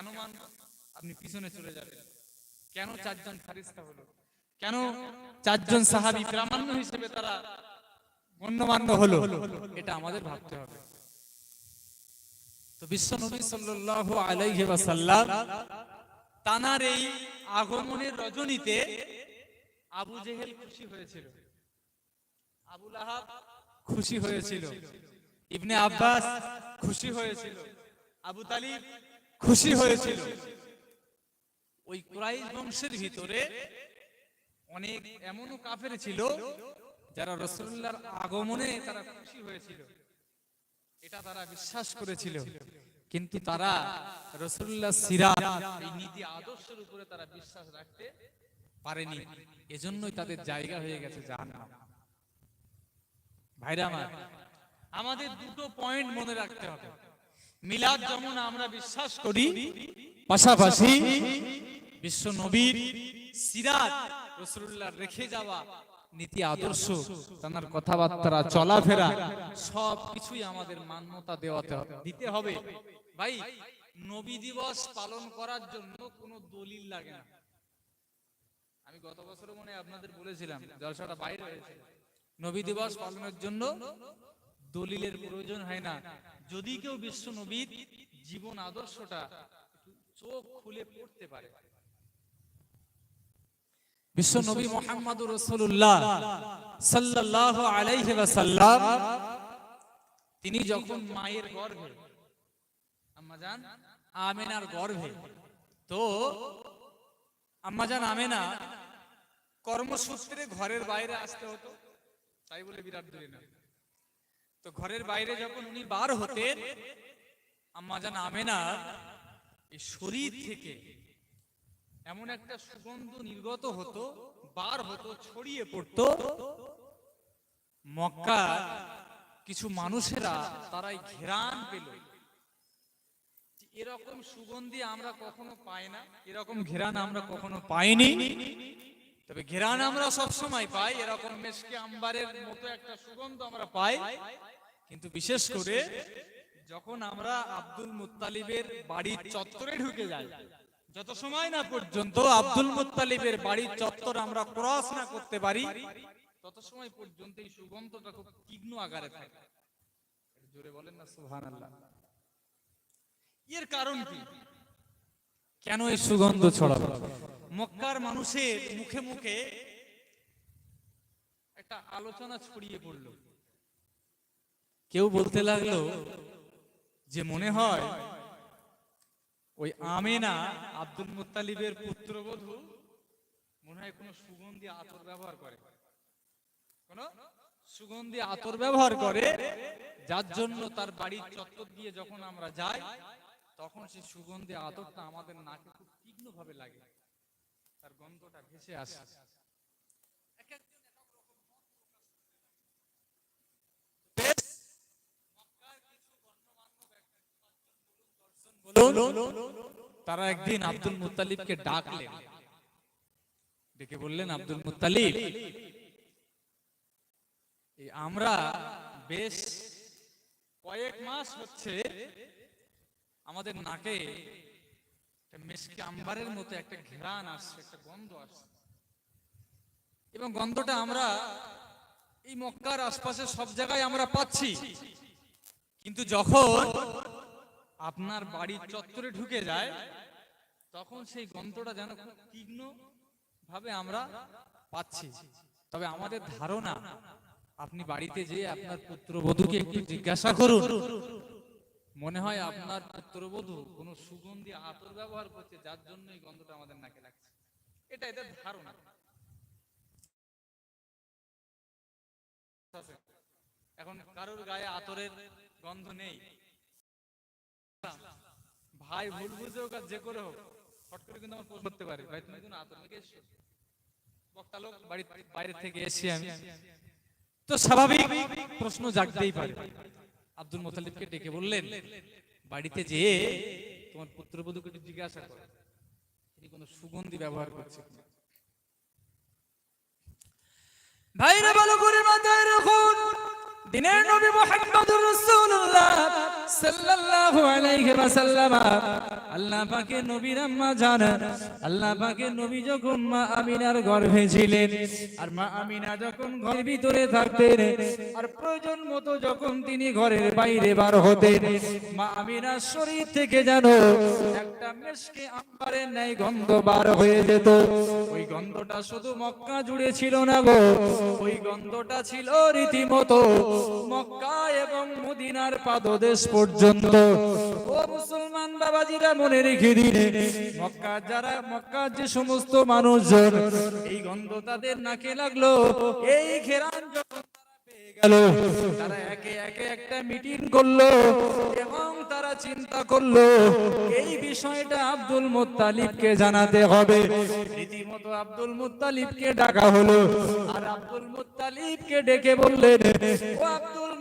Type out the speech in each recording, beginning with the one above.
কেন মানব আপনি পিছনে চলে যাবেন। কেন চারজন ফারিস্তা হলো? কেন চারজন সাহাবী প্রামাণ্য হিসেবে তারা গণ্যমান্য হলো? এটা আমাদের ভাবতে হবে। তো বিশ্ব নবী সাল্লাল্লাহু আলাইহি ওয়াসাল্লাম তানার এই আগমনের রজনীতে আবু জেহেল খুশি হয়েছিল। আবু লাহাব খুশি হয়েছিল। ইবনে আব্বাস খুশি হয়েছিল। আবু তালিব খুশি হয়েছিল। ওই কুরাইশ বংশের ভিতরে অনেক এমনও কাফের ছিল যারা রসুল্লাহর আগমনে তারা খুশি হয়েছিল। এটা তারা বিশ্বাস করেছিল। কিন্তু তারা রসুল্লাহ সিরা এই নীতি আদর্শের উপরে তারা বিশ্বাস রাখতে পারেনি। এজন্যই তাদের জায়গা হয়ে গেছে জাহান্নাম। ভাইরা আমার, আমাদের দুটো পয়েন্ট মনে রাখতে হবে। মিলাদ যেমন আমরা বিশ্বাস করি পাশাপাশি বিশ্ব নবীর সিরাত রসুল্লাহ রেখে যাওয়া নীতি আদর্শ, তার কথাবার্তা, চলাফেরা, সব কিছুই আমাদের মান্যতা দেওয়াতে হবে, দিতে হবে। ভাই, নবী দিবস পালন করার জন্য কোনো দলিল লাগে না। আমি গত বছর মনে আপনাদের বলেছিলাম, জলসাটা বাইরে হয়েছে। নবী দিবস পালনের জন্য দলিলের প্রয়োজন হয় না। যদি কেউ বিশ্ব নবীর জীবন আদর্শটা চোখ খুলে পড়তে পারে। বিশ্ব নবী মোহাম্মদ রসুল্লাহ সাল্লাহ আলাইহি ওয়াসাল্লাম, তিনি যখন মায়ের গর্ভে আম্মাজান আমেনার গর্ভে, তো আম্মাজান আমেনা কর্মসূত্রে ঘরের বাইরে আসতে হতো, তাই বলে বিরাট দূরে না। তো ঘরের বাইরে যখন উনি বার হতেন আম্মাজান আমেনা এই শরীর থেকে এমন একটা সুগন্ধ নির্গত হতো, বার হতো, ছড়িয়ে পড়তো। মক্কা কিছু মানুষেরা তারাই ঘেরান পেল। এরকম সুগন্ধি আমরা কখনো পাই না, এরকম ঘেরান আমরা কখনো পাইনি। তবে ঘেরান আমরা সব সময় পাই, এরকম মেশকে আম্বারের মতো একটা সুগন্ধ আমরা পাই। কিন্তু বিশেষ করে যখন আমরা আব্দুল মুত্তালিবের বাড়ির চত্বরে ঢুকে যাই, যত সময় না পর্যন্ত আব্দুল মুত্তালিবের বাড়ির চত্বর আমরা ক্রস না করতে পারি, তত সময় পর্যন্ত এই সুগন্ধটা খুব তীক্ষ্ণ আকারে থাকে। জোরে বলেন না, সুবহানাল্লাহ। এর কারণ কি? কেন এই সুগন্ধ ছড়ালো? মক্কার মানুষের মুখে মুখে একটা আলোচনা ছড়িয়ে পড়ল। কেউ বলতে লাগল যে মনে হয় ওই আমেনা আব্দুল মুত্তালিবের পুত্রবধূ মনে হয় কোনো সুগন্ধি আতর ব্যবহার করে। কোন সুগন্ধি আতর ব্যবহার করে, যার জন্য তার বাড়ির চত্বর দিয়ে যখন আমরা যাই তখন সেই সুগন্ধি আতরটা আমাদের নাকে খুব তীক্ষ্ণ ভাবে লাগে। তার গন্ধটা ভেসে আসে। তারা একদিন আব্দুল মুত্তালিবকে ডাকলেন। ডেকে বললেন, আব্দুল মুত্তালিব, এই আমরা বেশ কয়েক মাস হচ্ছে আমাদের নাকে একটা আম্বারের মতো একটা ঘেরান আসছে, একটা গন্ধ আসছে। এবং গন্ধটা আমরা এই মক্কার আশপাশে সব জায়গায় আমরা পাচ্ছি। কিন্তু যখন আপনার বাড়ির চত্বরে ঢুকে যায়, তখন সেই গন্ধটা যেন খুব তীক্ষ্ণ ভাবে আমরা পাচ্ছি। তবে আমাদের ধারণা, আপনি বাড়িতে যেয়ে আপনার পুত্রবধূকে একটু জিজ্ঞাসা করুন। মনে হয় আপনার পুত্রবধূ কোনো সুগন্ধি আতর ব্যবহার করছে, যার জন্য এই গন্ধটা আমাদের নাকে লাগছে। এটা এদের ধারণা। এখন কারোর গায়ে আতরের গন্ধ নেই। ভাই, ভুল বুঝে হোক আর যে করে হোক হট করে কিন্তু আমার করতে পারে, ভাই, তুমি কোনো আতর এসছো? বক্তা লোক বাড়ি বাইরে থেকে এসে আমি তো স্বাভাবিক প্রশ্ন জাগতেই পারে। আব্দুল মোতালিবকে ডেকে বললেন, বাড়িতে যেয়ে তোমার পুত্রবধূকে একটু জিজ্ঞাসা করো তিনি কোনো সুগন্ধি ব্যবহার করছে। ভাইরা ভালো করে মাথায় রাখুন দিনের নবী মুহাম্মদুর রাসূলুল্লাহ সাল্লাল্লাহু আলাইহি ওয়াসাল্লাম। আল্লাহ পাকের নবীর আম্মা আল্লাহ পাকের নবী যখন মা আমিনার গর্ভে ছিলেন, আর মা আমিনা যখন ঘরের ভিতরে থাকতেন, আর প্রয়োজন মতো যখন তিনি ঘরের বাইরে বার হতেন, মা আমিনার শরীর থেকে যেন একটা মেশকে আম্বারের ন্যায় গন্ধ বার হয়ে যেত। ওই গন্ধটা শুধু মক্কা জুড়ে ছিল না গো, ওই গন্ধটা ছিল রীতিমতো মক্কা এবং মদিনার পাদদেশ পর্যন্ত। ও মুসলমান বাবাজিরা মনে রেখে দিন, মক্কা যারা মক্কা যে সমস্ত মানুষজন, এই গন্ধ তাদের নাকে লাগল, এই ঘেরান যখন গেল। মিটিং করল এবং তারা চিন্তা করল, এই বিষয়টা আব্দুল জানাতে হবে। রীতিমতো আব্দুল ডাকা হলো। আর আব্দুল ডেকে বললেন, ও আব্দুল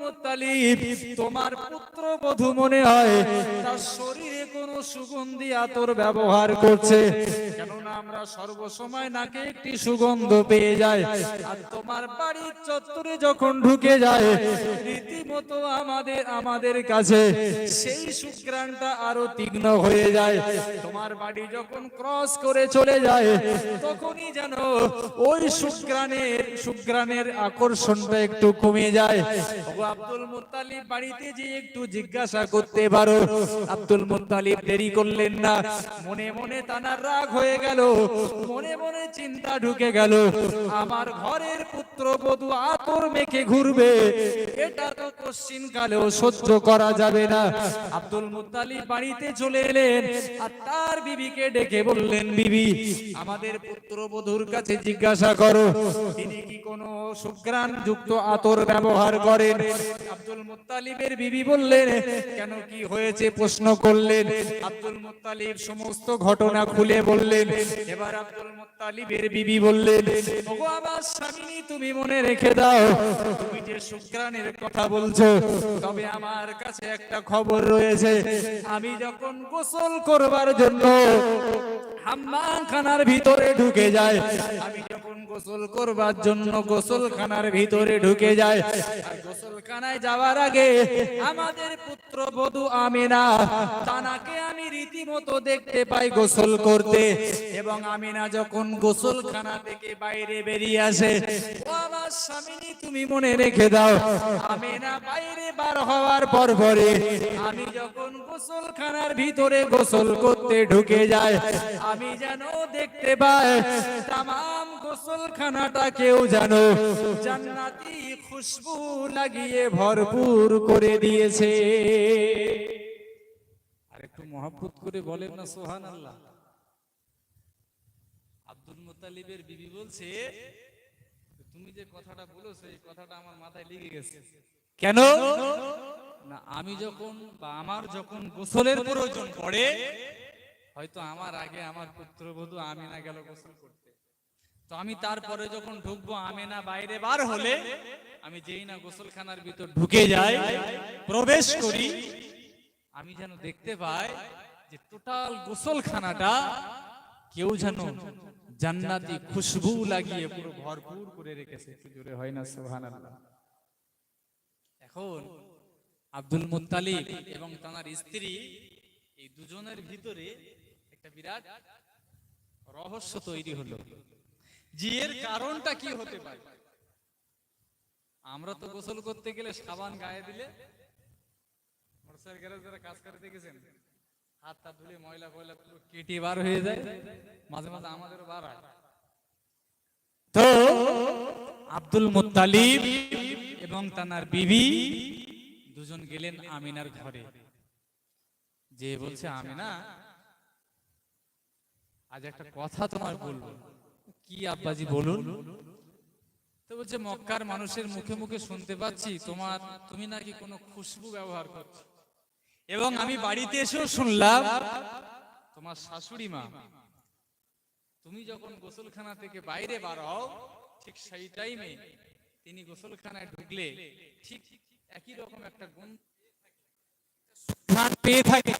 তোমার পুত্র বধূ মনে হয় তার শরীরে কোনো সুগন্ধি আতর ব্যবহার করছে। কেননা আমরা সর্বসময় নাকে একটি সুগন্ধ পেয়ে যাই। আর তোমার বাড়ির চত্বরে যখন ঢুকে যায়। রীতিমতো আমাদের আমাদের কাছে সেই সুগ্রাণটা আরও তীক্ষ্ণ হয়ে যায়। তোমার বাড়ি যখন ক্রস করে চলে যায়, তখনই যেন ওই সুগ্রাণের সুগ্রাণের আকর্ষণটা একটু কমে যায়। আব্দুল মুত্তালিব বাড়িতে যে একটু জিজ্ঞাসা করতে পারো। আব্দুল মুত্তালিব দেরি করলেন না। মনে মনে তানার রাগ হয়ে গেল। মনে মনে চিন্তা ঢুকে গেল। আমার ঘরের পুত্র বধূ আতর মেখে ঘুরবে। এটা তো কশ্চিন কালেও সহ্য করা যাবে না। আব্দুল মুত্তালিব বাড়িতে চলে এলেন আর তার বিবিকে ডেকে বললেন, বিবি, আমাদের পুত্র বধূর কাছে জিজ্ঞাসা করো। তিনি কি কোনো সুগ্রাণ যুক্ত আতর ব্যবহার করেন? আব্দুল মুত্তালিবের বিবি বললেন, কেন কি হয়েছে প্রশ্ন করলেন। আব্দুল মুত্তালিব সমস্ত ঘটনা খুলে বললেন। এবার আব্দুল মুত্তালিবের বিবি বললেন, ওগো আমার স্বামী তুমি মনে রেখে দাও। তুমি যে শুক্রানের কথা বলছো, তবে আমার কাছে একটা খবর রয়েছে। আমি যখন গোসল করবার জন্য ভিতরে ঢুকে যায় আমি যখন গোসল করবার জন্য ভিতরে ঢুকে যায় যাওয়ার আগে আমাদের আমিনা, তানাকে আমি রীতিমতো দেখতে পাই গোসল করতে। এবং আমিনা যখন গোসলখানা থেকে বাইরে বেরিয়ে আসে ও আমার স্বামী তুমি মনে রেখে দাও। আমিনা বাইরে বার হওয়ার পর পরে আমি যখন গোসলখানার ভিতরে গোসল করতে ঢুকে যায় আমি যেন দেখতে পাই তামাম গোসলখানাটা কেউ জানো জান্নাতি খুশবু লাগিয়ে ভরপুর করে দিয়েছে। একটু করে বলেন না সোহান আল্লাহ আব্দুল মুতালিবের বিবি বলছে তুমি যে কথাটা বলেছ এই কথাটা আমার মাথায় লেগে গেছে। কেন? না আমি যখন বা আমার যখন গোসলের প্রয়োজন পড়ে হয়তো আমার আগে আমার পুত্রবধূ আমিনা গেল গোসল করতে। তো আমি তারপরে যখন ঢুকবো আমিনা বাইরে বার হলে আমি যেই না গোসলখানার ভিতর ঢুকে যাই প্রবেশ করি আমি যেন দেখতে পাই যে টোটাল গোসলখানাটা কেউ যেন জান্নাতি খুশবু লাগিয়ে পুরো ভরপুর করে রেখেছে। জোরে হয় না সুবহানাল্লাহ। এখন আব্দুল মুত্তালিব এবং তার স্ত্রী এই দুজনের ভিতরে একটা বিরাট রহস্য তৈরি হলো। জি এর কারণটা কি হতে পারে? আমরা তো গোসল করতে গেলে সাবান গায়ে দিলে মোটরসাইকেল গ্যারেজ যারা কাজ করে দেখেছেন হাত তা ধুলে ময়লা ফয়লা কেটে বার হয়ে যায়। মাঝে মাঝে আমাদেরও বার হয়। তো আব্দুল মুত্তালিব এবং তানার বিবি দুজন গেলেন আমিনার ঘরে। যে বলছে, আমিনা, আজ একটা কথা তোমার বলব। কি আব্বাজি বলুন? তো বলছে, মক্কার মানুষের মুখে মুখে শুনতে পাচ্ছি, তোমার, তুমি নাকি কোনো খুশবু ব্যবহার করছ? এবং আমি বাড়িতে এসেও শুনলাম, তোমার শাশুড়ি মা, তুমি যখন গোসলখানা থেকে বাইরে বার হও, ঠিক সেই টাইমে তিনি গোসলখানায় ঢুকলে ঠিক একই রকম একটা গুণ পেয়ে থাকে।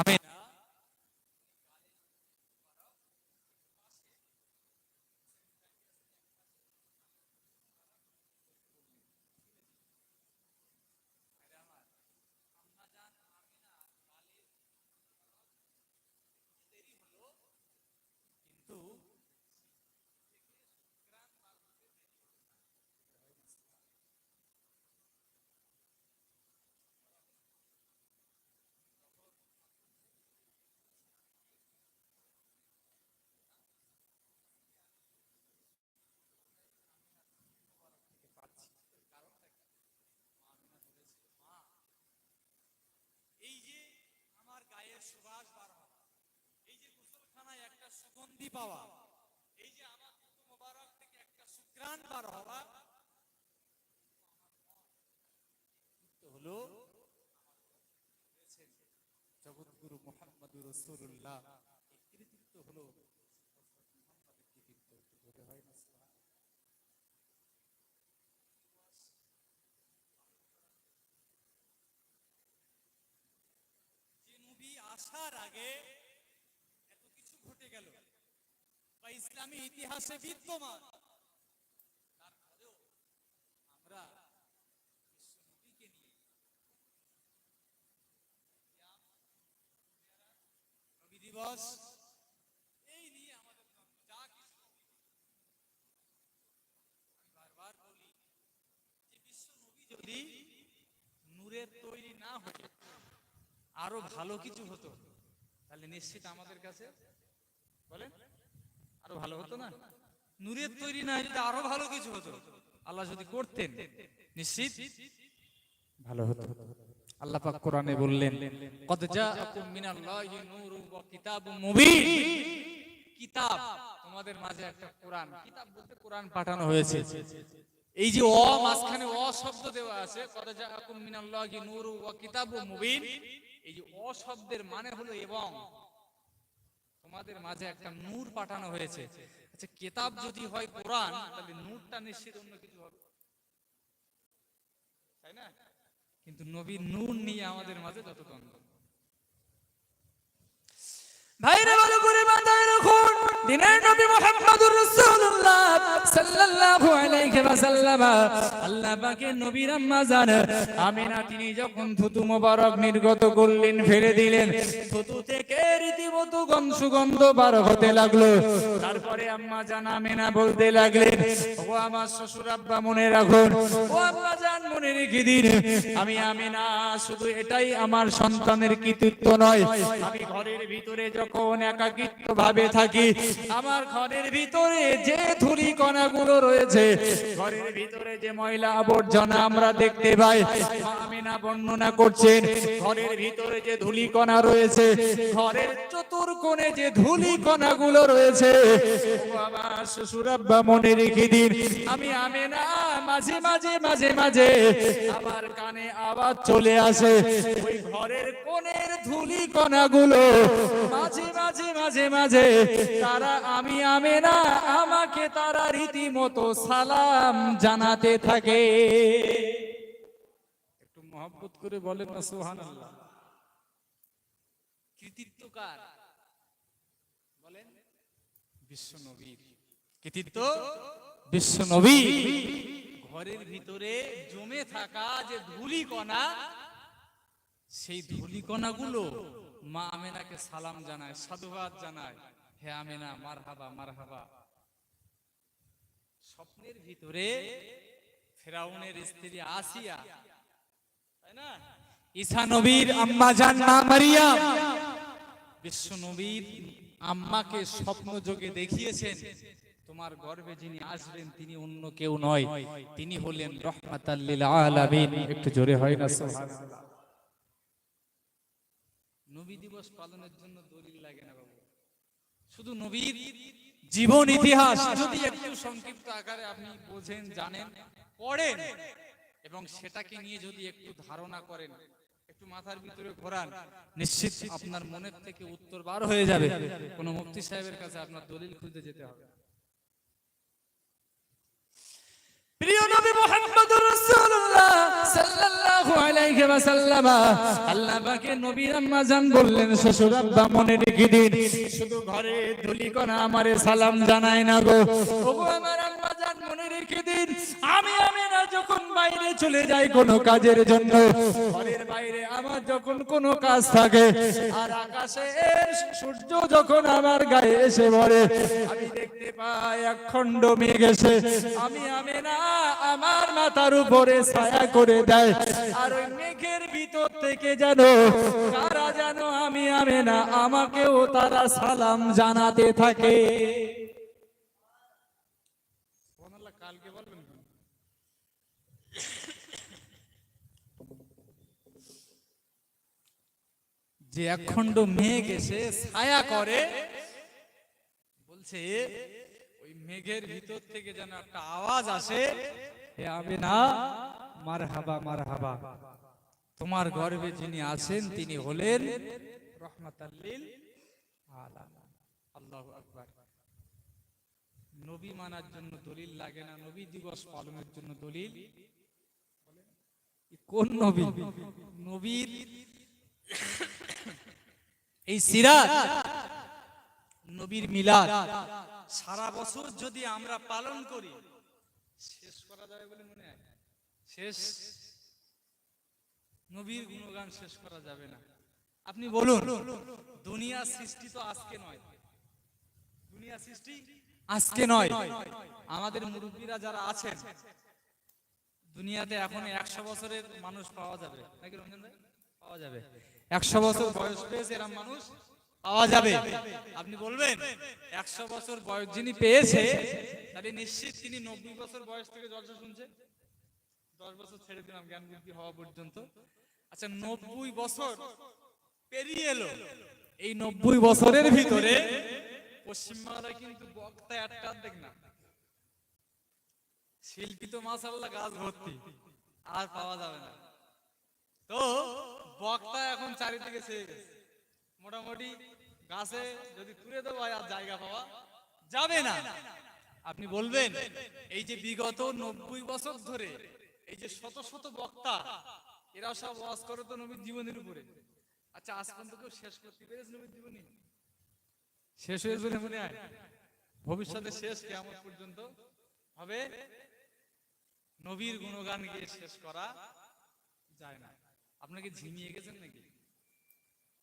আমিনা। সুগন্ধি পাওয়া। এই যে আমার মোবারক থেকে একটা সুগ্রাণ বার হওয়া। হলো জগৎগুরু রসুল্লাহ কৃতিত্ব হলো কৃতিত্ব একটু হয় না যে নবী আসার আগে এত কিছু ঘটে গেল। বা ইসলামী ইতিহাসে বিদ্যমান। তারপরেও আমরা দিবস, এই নিয়ে আমাদের যা কিছু আমি বারবার বলি যে বিশ্ব নবী যদি নূরের তৈরি না হয়ে আরও ভালো কিছু হতো, তাহলে নিশ্চিত আমাদের কাছে বলেন? আরও ভালো হতো না? নূরের তৈরি না যদি আরও ভালো কিছু হতো। আল্লাহ যদি করতেন, নিশ্চিত ভালো হতো। আল্লাহ পাক কোরআনে বললেন, কদ জাআকুম মিনাল্লাহি নূরুন ওয়া কিতাবুম মুবিন। কিতাব, তোমাদের মাঝে একটা কোরআন। কিতাব বলতে কোরআন পাঠানো হয়েছে। এই যে অ, মাঝখানে অ শব্দ দেওয়া আছে, কদ জাআকুম মিনাল্লাহি নূরু ওয়া কিতাবুম মুবিন। এই যে অ শব্দের মানে হলো এবং। তোমাদের মাঝে একটা নূর পাঠানো হয়েছে। আচ্ছা কেতাব যদি হয় কোরআন, তাহলে নূরটা নিশ্চিত অন্য কিছু হবে। তাই না? কিন্তু নবীর নূর নিয়ে আমাদের মাঝে যত দ্বন্দ্ব। ভাইরা ভালো করে মাথায় রাখুন দিনের নবী মুহাম্মদুর রাসূলুল্লাহ সাল্লাল্লাহু আলাইহি ওয়াসাল্লাম। আল্লাহ পাকের নবীর আম্মা জান আমিনা, তিনি যখন থুতু মোবারক নির্গত করলেন, ফেলে দিলেন, থুতু থেকে রীতিমতো গন্ধ সুগন্ধ বার হতে লাগল। তারপরে আম্মা জান আমিনা বলতে লাগলেন ও আমার শ্বশুর আব্বা, মনে রাখুন ও আম্মা জান মনে রেখে দিন, আমি আমিনা, শুধু এটাই আমার সন্তানের কৃতিত্ব নয়। আমি ঘরের ভিতরে যখন একাকিত্ব ভাবে থাকি আমার ঘরের ভিতরে যে ধুলি কণাগুলো রয়েছে, ঘরের ভিতরে যে ময়লা আবর্জনা আমরা দেখতে পাই, আমিনা বর্ণনা করছেন, ঘরের ভিতরে যে ধুলি কণা রয়েছে, ঘরের চতুর কোণে যে ধুলি কণাগুলো রয়েছে আমার শ্বশুর আব্বা মনে রেখে দিন, আমি আমিনা মাঝে মাঝে মাঝে মাঝে আমার কানে আওয়াজ চলে আসে, ওই ঘরের কোণের ধুলি কণাগুলো মাঝে মাঝে মাঝে মাঝে তারা আমি আমেনা আমাকে তারা রীতিমতো সালাম জানাতে থাকে। একটু মহব্বত করে বলেন না সুবহানাল্লাহ। কৃতিত্ব কার বলেন। বিশ্ব নবীর কৃতিত্ব? বিশ্ব নবী ঘরের ভিতরে জমে থাকা যে ধুলি কণা সেই ধুলি কণাগুলো মা আমেনাকে সালাম জানায় সাধুবাদ জানায়। হে আমেনা স্বপ্নের ভিতরে ফেরাউনের স্ত্রী আসিয়া তাই না? ঈসা নবীর আম্মা জান মা মারিয়াম বিশ্ব নবীর আম্মাকে স্বপ্ন যোগে দেখিয়েছেন তোমার গর্বে যিনি আসবেন তিনি অন্য কেউ নয় তিনি হলেন রহমাতাল্লিল আলামিন। একটু জোরে হয় না সুবহানাল্লাহ। নবী দিবস পালনের জন্য দলিল লাগে না শুধু নবীর জীবন ইতিহাস, যদি একটু সংক্ষিপ্ত আকারে আপনি বোঝেন, জানেন, পড়েন, এবং সেটাকে নিয়ে যদি একটু ধারণা করেন, একটু মাথার ভিতরে ঘোরান, নিশ্চিত আপনার মনের থেকে উত্তর বার হয়ে যাবে। কোন মুফতি সাহেবের কাছে আপনার দলিল খুঁজতে যেতে হবে। প্রিয় নবী মুহাম্মদুর রাসূলুল্লাহ সাল্লাল্লাহু আলাইহি চলে যাই কোনো কাজের জন্য আমার যখন কোনো কাজ থাকে, আর আকাশে সূর্য যখন আমার গায়ে এসে পড়ে, আমি দেখতে পাই এক খণ্ড মেঘ এসে, আমি আমি না আমার মাথার উপরে ছায়া করে দেয় আর ওই মেঘের ভিতর থেকে যেন কারা যেন আমি আমি না, আমাকেও তারা সালাম জানাতে থাকে। যে একখণ্ড মেঘ এসে ছায়া করে, বলছে, ওই মেঘের ভিতর থেকে যেন একটা আওয়াজ আসে তোমার গর্ভে যিনি আছেন, তিনি হলেন রহমাতাল্লিল আকবার। নবী মানার জন্য দলিল লাগে না, নবী দিবস পালনের জন্য দলিল। কোন নবী? নবীর এই নবীর মিলাদ। সারা বছর যদি আমরা পালন করি, শেষ করা যাবে বলে শেষ। নবীর গুণগান শেষ করা যাবে না। আপনি বলুন, দুনিয়া সৃষ্টি তো আজকে নয়। দুনিয়া সৃষ্টি আজকে নয়। আমাদের মুরব্বীরা যারা আছেন, দুনিয়াতে এখন একশো বছরের মানুষ পাওয়া যাবে। নাকি রঞ্জন ভাই? পাওয়া যাবে। একশো বছর বয়স পেয়েছে এরম মানুষ, পাওয়া যাবে। আপনি বলবেন, একশো বছর বয়স যিনি পেয়েছে, তাহলে নিশ্চিত তিনি নব্বই বছর বয়স থেকে জলসা শুনছে দশ বছর ছেড়ে দিলাম জ্ঞান বুদ্ধি হওয়া পর্যন্ত। আচ্ছা নব্বই বছর পেরিয়ে এলো। এই নব্বই বছরের ভিতরে পশ্চিমবাংলায় কিন্তু বক্তা একটা দেখ না। শিল্পী তো মাসাল্লাহ গাছ ভর্তি, আর পাওয়া যাবে না। তো বক্তা এখন চারিদিকে ছেয়ে গেছে। মোটামুটি গাছে যদি তুলে দেবো আর জায়গা পাওয়া যাবে না। আপনি বলবেন, এই যে বিগত নব্বই বছর ধরে এই যে শত শত বক্তা এরা সব ওয়াজ করে তো নবীর জীবনের উপরে। আচ্ছা আজ পর্যন্ত কেউ শেষ করতে পেরেছে নবীর জীবনী? শেষ হয়ে বলে মনে হয় ভবিষ্যতে শেষ কেমন পর্যন্ত হবে? নবীর গুণগান গিয়ে শেষ করা যায় না। আপনাকে ঝিমিয়ে গেছেন নাকি?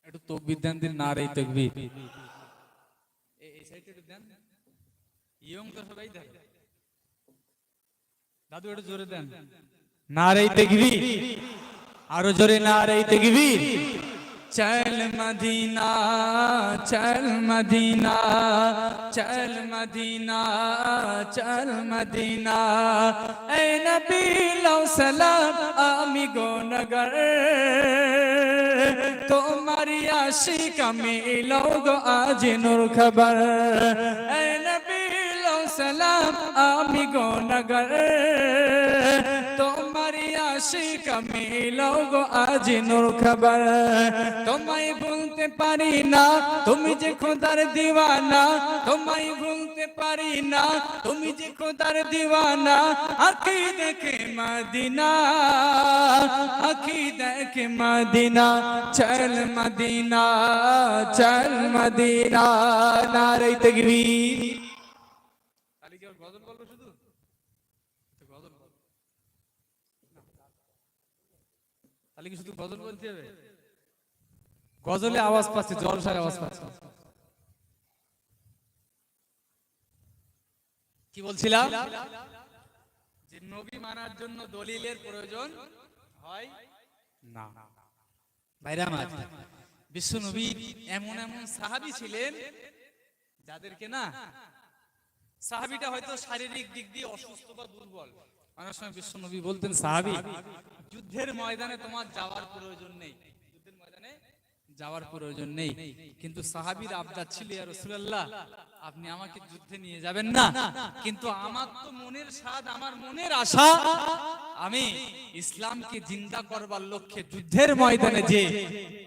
একটু তকবির দেন দিন, না রে তকবির। এই সাইডে একটু দেন। ইয়ং তো সবাই দেন দাদু, একটু জোরে দেন। না রে তকবির আরও জোরে না রে তকবির চল মদিনা চল মদিনা চল মদিনা চল মদিনা। এ নবী লও সালাম, আমি গোনগর তোমারি আশিক আমি লও গো, আজ নূর খবর। এ নবী সালাম, আমি গোনগর। তোমারি আশিক, আমি লও আজ নূর খবর। তোমায় ভুলতে পারি না, তুমি যে খোদার দিওয়ানা। তোমায় ভুলতে পারি না, তুমি যে খোদার দিওয়ানা। আখি দেখে মদিনা, আখি দেখে মদিনা। চল মদিনা চল মদিনা নারে তকবীর তাহলে কি আর গজল বলব শুধু তো গজল বলব। তাহলে কি শুধু গজল বলতে হবে? গজলে আওয়াজ পাচ্ছে। আওয়াজ পাচ্ছে। কি বলছিলাম? যে নবী মানার জন্য দলিলের প্রয়োজন হয় না। ভাইরা আমার বিশ্ব নবী এমন এমন সাহাবি ছিলেন যাদেরকে না সাহাবিটা হয়তো শারীরিক দিক দিয়ে অসুস্থ বা দুর্বল। অনেক সময় বলতেন, সাহাবি, যুদ্ধের ময়দানে তোমার যাওয়ার প্রয়োজন নেই। যুদ্ধের ময়দানে যাওয়ার প্রয়োজন নেই। কিন্তু সাহাবির আবদার ছিল আপনি আমাকে যুদ্ধে নিয়ে যাবেন না। কিন্তু আমার তো মনের স্বাদ, আমার মনের আশা। আমি ইসলামকে জিন্দা করবার লক্ষ্যে যুদ্ধের ময়দানে যে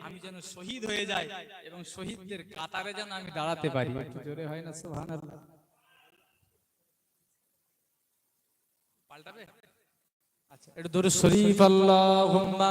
আমি যেন শহীদ হয়ে যাই এবং শহীদদের কাতারে যেন আমি দাঁড়াতে পারি। জোরে হয় না পাল্টাবে? আচ্ছা একটু দরুদ শরীফ আল্লাহুম্মা।